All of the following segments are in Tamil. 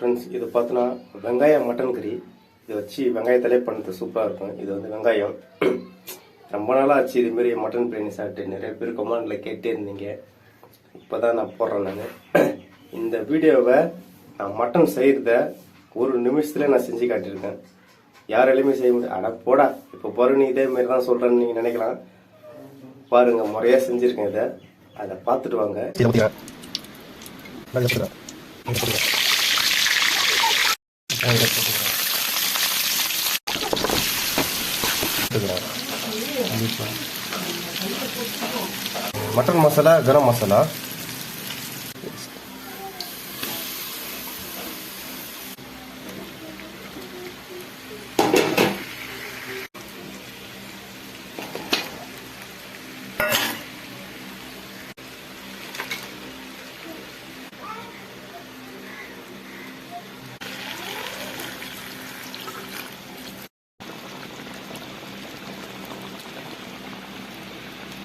ஃப்ரெண்ட்ஸ் இது பார்த்தோன்னா வெங்காயம் மட்டன் கறி இதை வச்சு வெங்காயத்திலே பண்ணுறது சூப்பராக இருக்கும். இது வந்து வெங்காயம். ரொம்ப நாளாக ஆச்சு இதுமாரி மட்டன் பிரியாணி சாப்பிட்டு. நிறைய பேர் கமெண்டில் கேட்டே இருந்தீங்க. இப்போ தான் நான் போடுறேன் நான். இந்த வீடியோவை நான் மட்டன் செய்கிறத ஒரு நிமிஷத்துல நான் செஞ்சு காட்டியிருக்கேன். யாராலையுமே செய்ய முடியாது அட போடா. இப்போ பாரு நீ இதே தான் சொல்கிறேன்னு நீங்கள் நினைக்கலாம். பாருங்கள் முறையாக செஞ்சுருக்கேன் இதை. அதை பார்த்துட்டு வாங்க. இதை ஊற்றிக்க மட்டன் மசாலா கரம் மசாலா.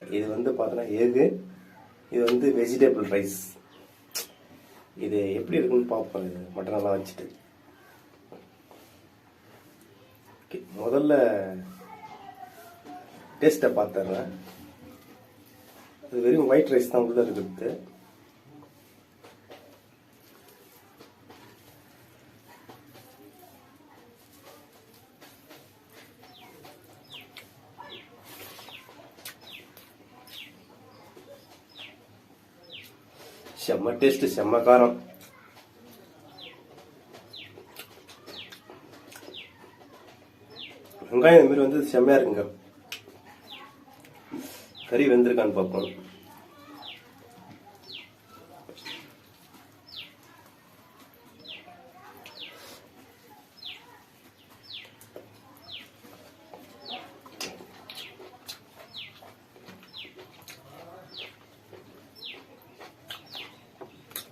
இது வந்து பார்த்தோன்னா எகு இது வந்து வெஜிடபிள் ரைஸ் இது எப்படி இருக்குன்னு பார்ப்போம் இது. மட்டனெல்லாம் வச்சுட்டு. முதல்ல டேஸ்ட்டை பார்த்துட்றேன். இது வெறும் ஒயிட் ரைஸ் தான் உள்ள இருக்குது. செம்ம டேஸ்ட் செம்ம காரம். வெங்காயம் இந்த மாதிரி வந்து செம்மையா இருக்குங்க. கறி வெந்திருக்கான்னு பார்ப்போம்.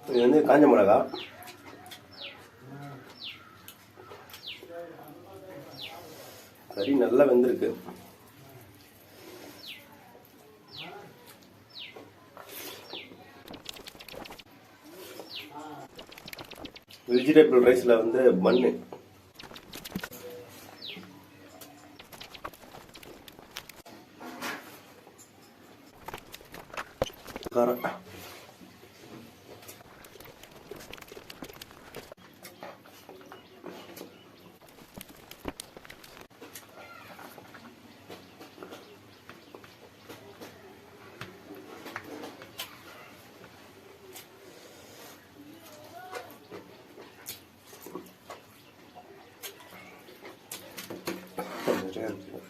இது வந்து காஞ்ச மிளகா. கறி நல்லா வெந்திருக்கு. வெஜிடபிள் ரைஸில் வந்து மண்ணு. காரம். Ayan po.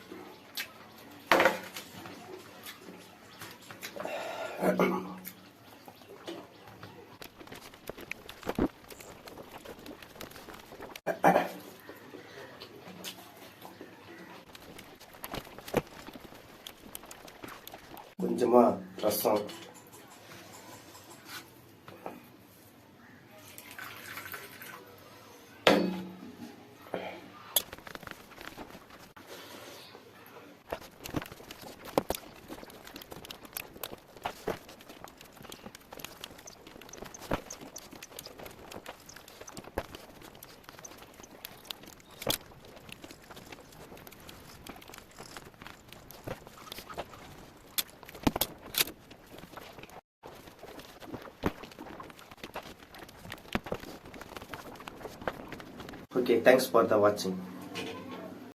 Okay, thanks for the watching.